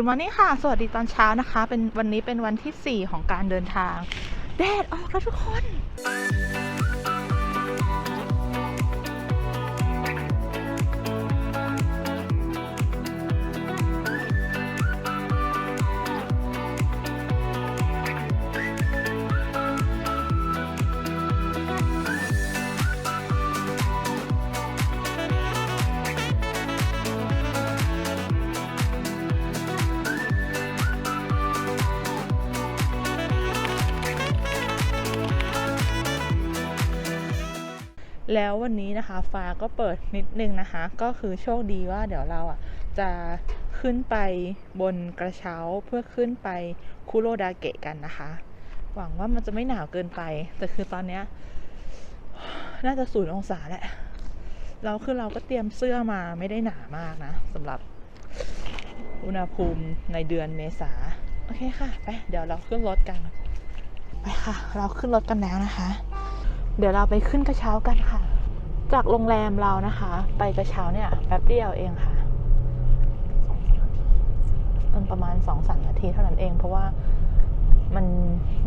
คุณมอนี่ค่ะ สวัสดีตอนเช้านะคะ เป็นวันนี้เป็นวันที่ 4 ของการเดินทาง แดดออกแล้วทุกคน แล้ววันนี้นะคะ ฟ้าก็เปิดนิดนึงนะคะ ก็คือโชคดีว่าเดี๋ยวเราอะจะขึ้นไปบนกระเช้าเพื่อขึ้นไปคุโรดาเกะกันนะคะ หวังว่ามันจะไม่หนาวเกินไป แต่คือตอนเนี้ยน่าจะศูนย์องศาแหละเราคือเราก็เตรียมเสื้อมาไม่ได้หนามากนะสำหรับอุณหภูมิในเดือนเมษาโอเคค่ะ ไป เดี๋ยวเราขึ้นรถกัน ไปค่ะ เราขึ้นรถกันแล้วนะคะ เดี๋ยวเราไปขึ้นกระเช้ากันค่ะ จากโรงแรมเรานะคะ ไปกระเช้าเนี่ยแป๊บเดียวเองค่ะเออประมาณสองสามนาทีเท่านั้นเอง เพราะว่ามัน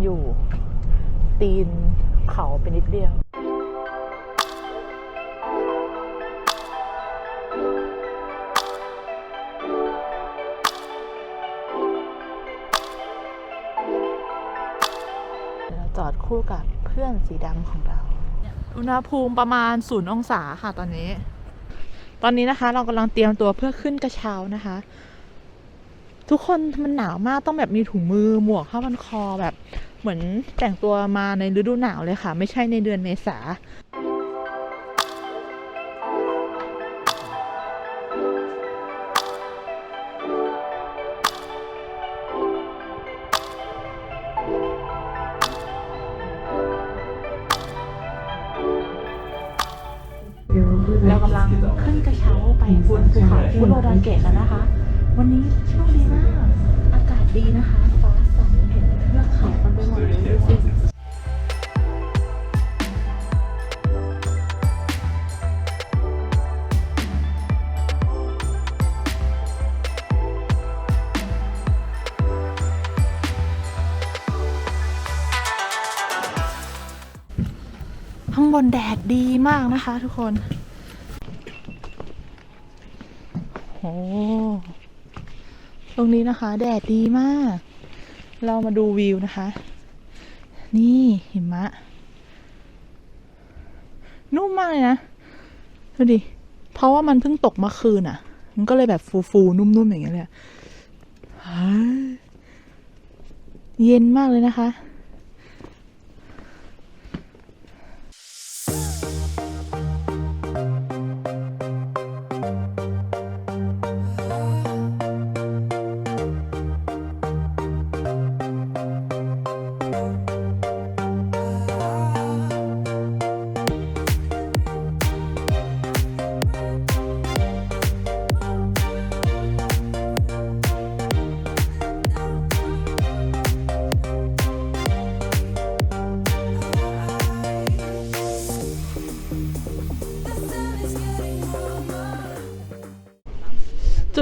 อยู่ตีนเขาไปนิดเดียว จอดคู่กับเพื่อนสีดำของเรา อุณหภูมิประมาณศูนย์องศาค่ะตอนนี้ ตอนนี้นะคะ เรากำลังเตรียมตัวเพื่อขึ้นกระเช้านะคะ ทุกคนมันหนาวมากต้องแบบมีถุงมือหมวกผ้าพันคอแบบ เหมือนแต่งตัวมาในฤดูหนาวเลยค่ะ ไม่ใช่ในเดือนเมษา เรากำลังขึ้นกระเช้าไปบนภูเขาคุโรดาเกะแล้วนะคะ วันนี้โชคดีมาก อากาศดีนะคะ ฟ้าใสเห็นเทือกเขากันไปหมดเลยดูสิข้างบนแดดดีมากนะคะทุกคน โอ้ตรงนี้นะคะ แดดดีมาก เรามาดูวิวนะคะ นี่หิมะ นุ่มมากเลยนะ ดูดิ เพราะว่ามันเพิ่งตกเมื่อคืนอะ มันก็เลยแบบฟูๆ นุ่มๆ อย่างเงี้ยเลยอะเฮ้ยเย็นมากเลยนะคะ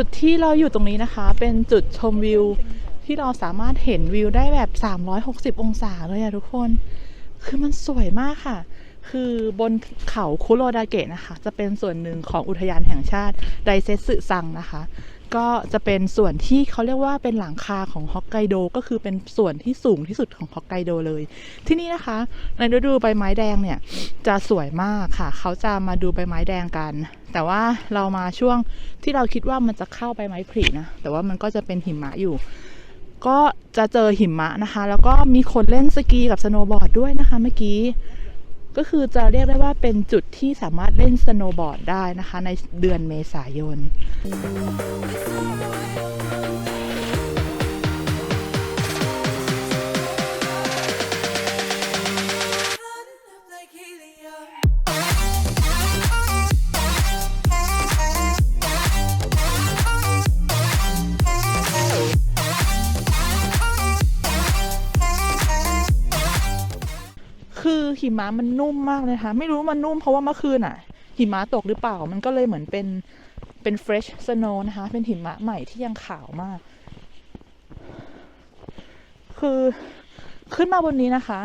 จุดที่เราอยู่ตรงนี้นะคะ เป็นจุดชมวิวที่เราสามารถเห็นวิวได้แบบ 360 องศาเลยอะทุกคน คือมันสวยมากค่ะ คือบนเขาคุโรดาเกะนะคะ จะเป็นส่วนหนึ่งของอุทยานแห่งชาติไดเซสึซังนะคะ ก็จะเป็นส่วนที่เขาเรียกว่าเป็นหลังคาของฮอกไกโดก็คือเป็นส่วนที่สูงที่สุดของฮอกไกโดเลย ที่นี่นะคะ ในฤดูใบไม้แดงเนี่ยจะสวยมากค่ะ เขาจะมาดูใบไม้แดงกัน แต่ว่าเรามาช่วงที่เราคิดว่ามันจะเข้าใบไม้ผลินะ แต่ว่ามันก็จะเป็นหิมะอยู่ ก็จะเจอหิมะนะคะ แล้วก็มีคนเล่นสกีกับสโนว์บอร์ดด้วยนะคะเมื่อกี้ ก็คือจะเรียกได้ว่าเป็นจุดที่สามารถเล่นสโนว์บอร์ดได้นะคะ ในเดือนเมษายน หิมะมันนุ่มมากเลยค่ะ ไม่รู้มันนุ่มเพราะว่าเมื่อคืนอะ หิมะตกหรือเปล่า มันก็เลยเหมือนเป็นเป็น fresh snow นะคะ เป็นหิมะใหม่ที่ยังขาวมาก คือขึ้นมาบนนี้นะคะ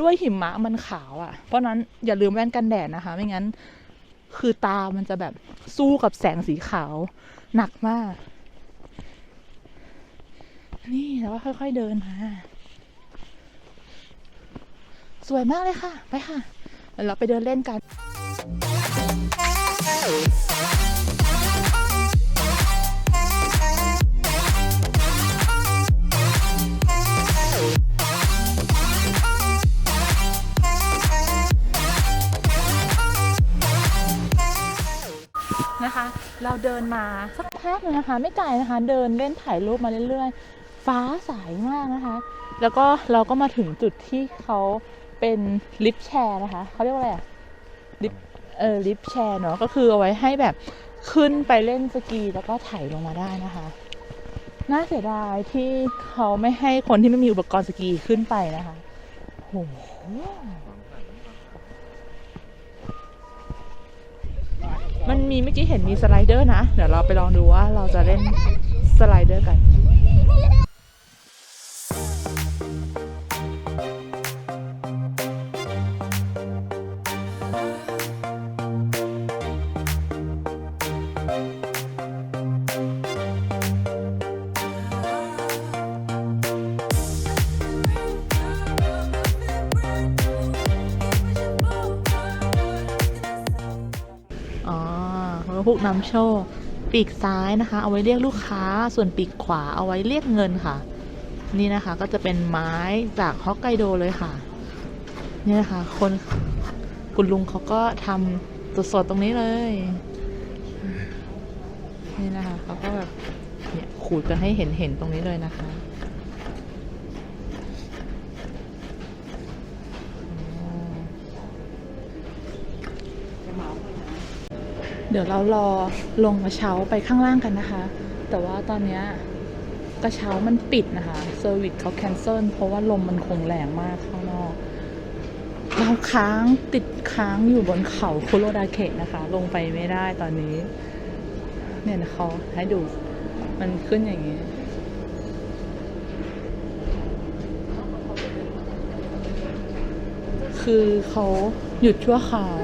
ด้วยหิมะมันขาวอะ่ะ เพราะนั้นอย่าลืมแว่นกันแดดนะคะ ไม่งั้น คือตามันจะแบบสู้กับแสงสีขาว หนักมาก นี่แล้วก็ค่อย ๆเดินมา สวยมากเลยค่ะ ไปค่ะเดี๋ยวเราไปเดินเล่นกันนะคะ เราเดินมาสักพักนะคะ ไม่ไกลนะคะ เดินเล่นถ่ายรูปมาเรื่อยๆ ฟ้าใสมากนะคะ แล้วก็เราก็มาถึงจุดที่เขา เป็นลิฟต์แชร์นะคะเขาเรียกว่าอะไรอะลิฟต์เออลิฟต์แชร์เนาะก็คือเอาไว้ให้แบบขึ้นไปเล่นสกีแล้วก็ถ่ายลงมาได้นะคะ น่าเสียดายที่เขาไม่ให้คนที่ไม่มีอุปกรณ์สกีขึ้นไปนะคะโอ้โหมันมีเมื่อกี้เห็นมีสไลเดอร์นะ เดี๋ยวเราไปลองดูว่าเราจะเล่นสไลเดอร์กัน นำโชค ปีกซ้ายนะคะ เอาไว้เรียกลูกค้า ส่วนปีกขวาเอาไว้เรียกเงินค่ะ นี่นะคะก็จะเป็นไม้จากฮอกไกโดเลยค่ะ นี่นะคะคนคุณลุงเขาก็ทำสดๆตรงนี้เลย นี่นะคะเขาก็แบบเนี่ยขูดกันให้เห็นเห็นๆตรงนี้เลยนะคะอ๋อ เดี๋ยวเรารอลงกระเช้าไปข้างล่างกันนะคะ แต่ว่าตอนนี้กระเช้ามันปิดนะคะเซอร์วิสเขาแคนเซิลเพราะว่าลมมันคงแรงมากข้างนอก เราค้างติดค้างอยู่บนเขาคุโรดาเคะนะคะ ลงไปไม่ได้ตอนนี้ เนี่ยนะเขาให้ดูมันขึ้นอย่างนี้คือเขาหยุดชั่วคราว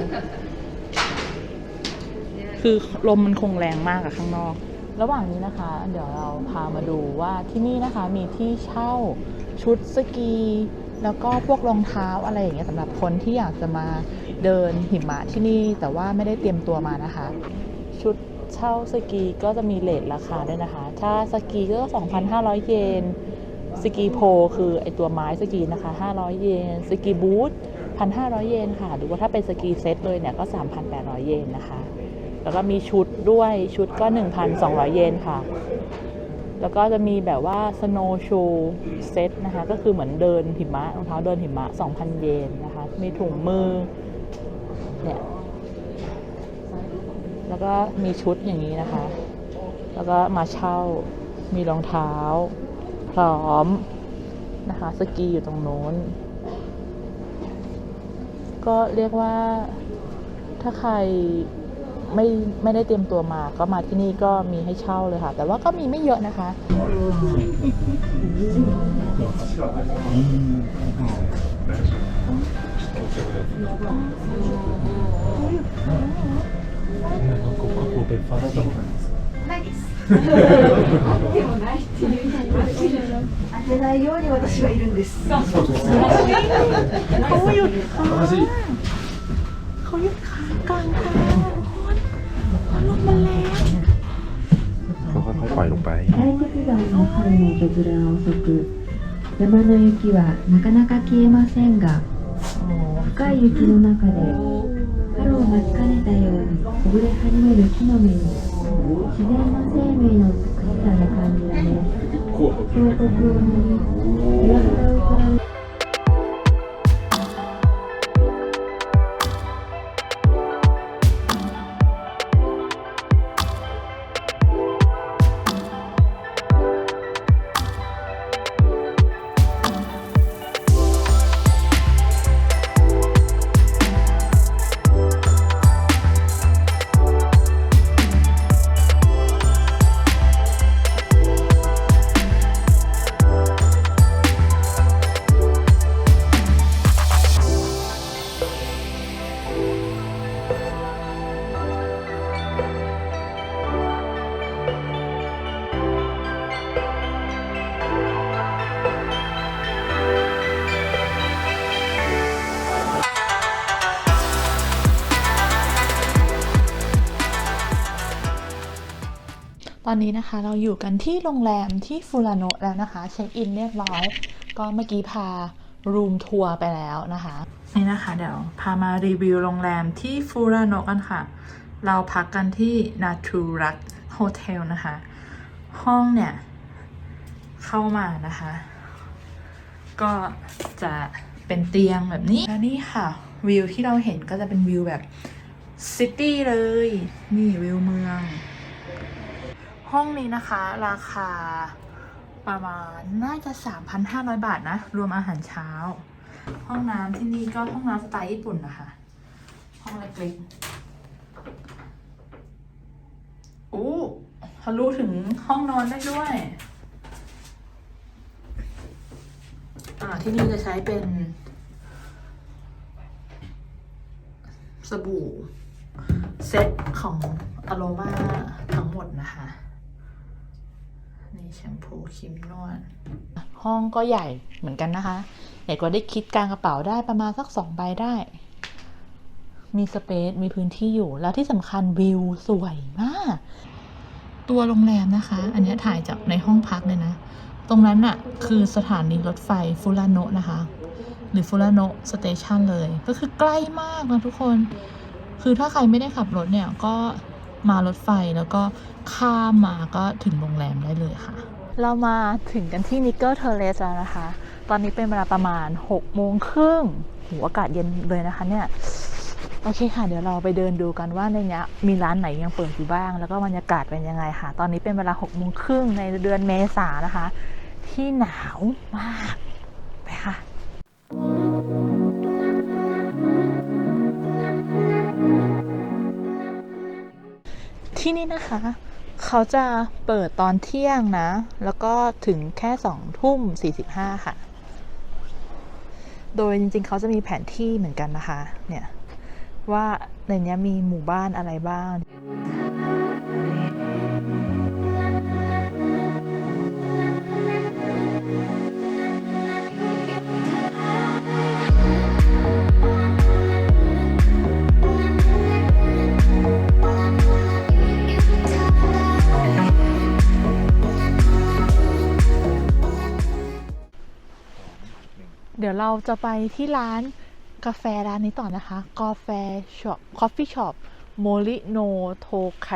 คือลมมันคงแรงมากอะข้างนอก ระหว่างนี้นะคะ เดี๋ยวเราพามาดูว่าที่นี่นะคะมีที่เช่าชุดสกี แล้วก็พวกรองเท้าอะไรอย่างเงี้ยสำหรับคนที่อยากจะมาเดินหิมะที่นี่ แต่ว่าไม่ได้เตรียมตัวมานะคะ ชุดเช่าสกีก็จะมีเลทราคาด้วยนะคะ ถ้าสกีก็ 2,500 เยนสกีโพคือไอตัวไม้สกีนะคะ 500 เยนสกีบูท1,500 เยนค่ะ หรือว่าถ้าเป็นสกีเซตเลยเนี่ยก็ 3,800 เยนนะคะ แล้วก็มีชุดด้วยชุดก็ 1,200 เยนค่ะ แล้วก็จะมีแบบว่า snow shoe set นะคะ ก็คือเหมือนเดินหิมะรองเท้าเดินหิมะ 2,000 เยนนะคะ มีถุงมือเนี่ยแล้วก็มีชุดอย่างนี้นะคะ แล้วก็มาเช่ามีรองเท้า พร้อมนะคะ สกีอยู่ตรงโน้น ก็เรียกว่าถ้าใคร ไม่ไม่ได้เตรียมตัวมา ก็มาที่นี่ก็มีให้เช่าเลยค่ะ แต่ว่าก็มีไม่เยอะนะคะ 当てないように私はいるんです。 เขาหยุดค้างเขาหยุดค้างกลางทาง เขาค่อยๆปล่อยลงไป 大雪山の春の訪れは遅く、山の雪はなかなか消えませんが、 โอ้ 深い雪の中で春を待ちかねたようにほぐれ始める木の実に自然の生命の美しさが感じられ、彫刻を見、岩肌を捉え ตอนนี้นะคะเราอยู่กันที่โรงแรมที่ฟูรานโนะแล้วนะคะ เช็คอินเรียบร้อย ก็เมื่อกี้พารูมทัวร์ไปแล้วนะคะ นี่นะคะ เดี๋ยวพามารีวิวโรงแรมที่ฟูรานโนะกันค่ะ เราพักกันที่นาทูรักโฮเทลนะคะ ห้องเนี่ย เข้ามานะคะ ก็จะเป็นเตียงแบบนี้ แล้วนี่ค่ะวิวที่เราเห็นก็จะเป็นวิวแบบซิตี้เลย นี่วิวเมือง ห้องนี้นะคะ ราคาประมาณน่าจะ 3,500 บาทนะ รวมอาหารเช้า ห้องน้ำที่นี่ก็ห้องน้ำสไตล์ญี่ปุ่นนะคะ ห้องเล็กๆอู้ทะลุถึงห้องนอนได้ด้วย อ่าที่นี่จะใช้เป็น สบู่ เซตของอโ o มาทั้งหมดนะคะ นี่แชมพูครีมนวด ห้องก็ใหญ่เหมือนกันนะคะ ใหญ่กว่าได้คิดกลางกระเป๋าได้ประมาณสักสองใบได้ มีสเปซมีพื้นที่อยู่ แล้วที่สำคัญวิวสวยมาก ตัวโรงแรมนะคะ อันเนี้ยถ่ายจากในห้องพักเลยนะ ตรงนั้นน่ะคือสถานีรถไฟฟูรานโนะนะคะ หรือฟูรานโนะสเตชันเลย ก็คือใกล้มากนะทุกคน คือถ้าใครไม่ได้ขับรถเนี่ยก็ มารถไฟแล้วก็ข้ามมาก็ถึงโรงแรมได้เลยค่ะ เรามาถึงกันที่นิกเกิลเทเลสแล้วนะคะ ตอนนี้เป็นเวลาประมาณ6โมงครึ่งหูอากาศเย็นเลยนะคะเนี่ยโอเคค่ะ เดี๋ยวเราไปเดินดูกันว่าในเนี้ยมีร้านไหนยังเปิดอยู่บ้าง แล้วก็บรรยากาศเป็นยังไงค่ะ ตอนนี้เป็นเวลา6โมงครึ่งในเดือนเมษานะคะ ที่หนาวมาก ไปค่ะ ที่นี่นะคะ เขาจะเปิดตอนเที่ยงนะ แล้วก็ถึงแค่สองทุ่มสี่สิบห้าค่ะ โดยจริงๆ เขาจะมีแผนที่เหมือนกันนะคะ เนี่ย ว่าในนี้มีหมู่บ้านอะไรบ้าง ยวเราจะไปที่ร้านกาแฟร้านนี้ต่อนะคะ กาแฟช็อปคอฟฟี่ช็อปโมริโนโทไค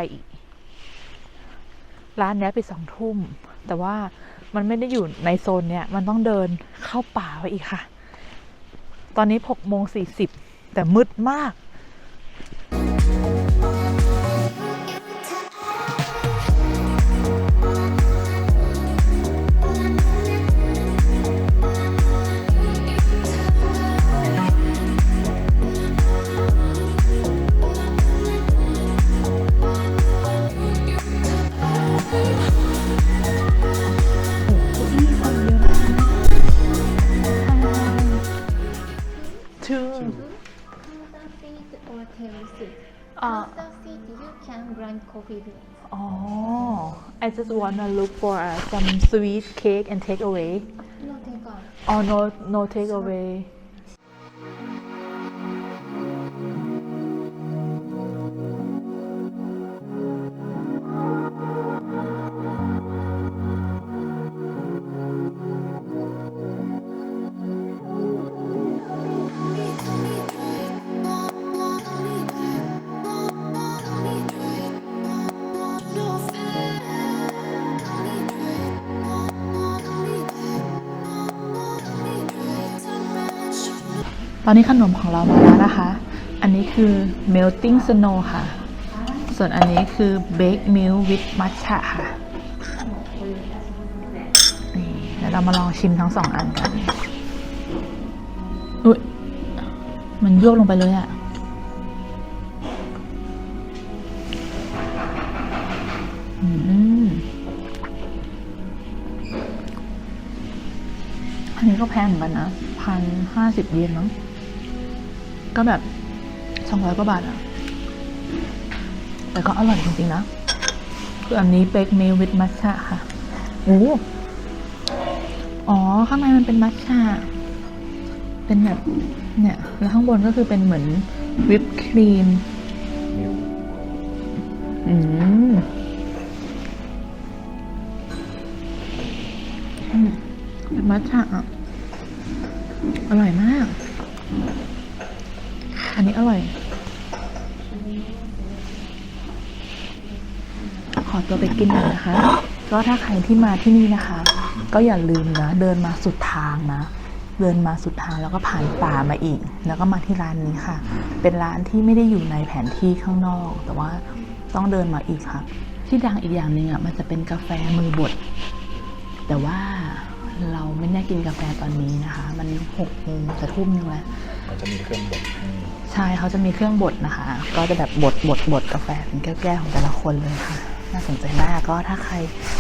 ร้านนี้ปิดสองทุ่ม แต่ว่ามันไม่ได้อยู่ในโซนเนี้ย มันต้องเดินเข้าป่าไปอีกค่ะ ตอนนี้หกโมงสี่สิบแต่มืดมาก just wanna look for uh, some sweet cake and take away. No take oh no no take อนนี้ขนมของเรามาแล้วนะคะ อันนี้คือ melting snow ค่ะ ส่วนอันนี้คือ baked milk with matcha ค่ะ นี่เดี๋ยวเรามาลองชิมทั้งสองอันกัน อุ้ยมันยวกลงไปเลยอะอืมอันนี้ก็แพงเหมือนกันนะพันห้าสิบเยนมั้ง ก็แบบสองร้อยกว่าบาทอะแต่ก็อร่อยจริงๆนะคืออันนี้เบคเมลวิดมัชชะค่ะโอ้อ๋อ ข้างในมันเป็นมัชชะเป็นแบบเนี่ย แล้วข้างบนก็คือเป็นเหมือนวิปครีม อืมอืมเป็นมัทฉะอะอร่อยมาก อันนี้อร่อย ขอตัวไปกินหน่อยนะคะ ก็ถ้าใครที่มาที่นี่นะคะ ก็อย่าลืมนะ เดินมาสุดทางนะ เดินมาสุดทางแล้วก็ผ่านป่ามาอีก แล้วก็มาที่ร้านนี้ค่ะ เป็นร้านที่ไม่ได้อยู่ในแผนที่ข้างนอก แต่ว่าต้องเดินมาอีกค่ะ ที่ดังอีกอย่างหนึ่งอะมันจะเป็นกาแฟมือบด แต่ว่าเราไม่ได้กินกาแฟตอนนี้นะคะ มันหกโมงจะทุ่มนึงแล้ว มันจะมีเครื่องบดให้ ใช่เขาจะมีเครื่องบดนะคะ ก็จะแบบบดบดบดกาแฟเป็นแก้วๆของแต่ละคนเลยค่ะ น่าสนใจมากก็ถ้าใคร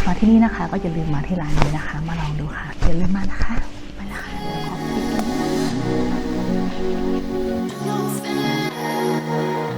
มาที่นี่นะคะ ก็อย่าลืมมาที่ร้านนี้นะคะ มาลองดูค่ะอย่าลืมมานะคะไปละค่ะ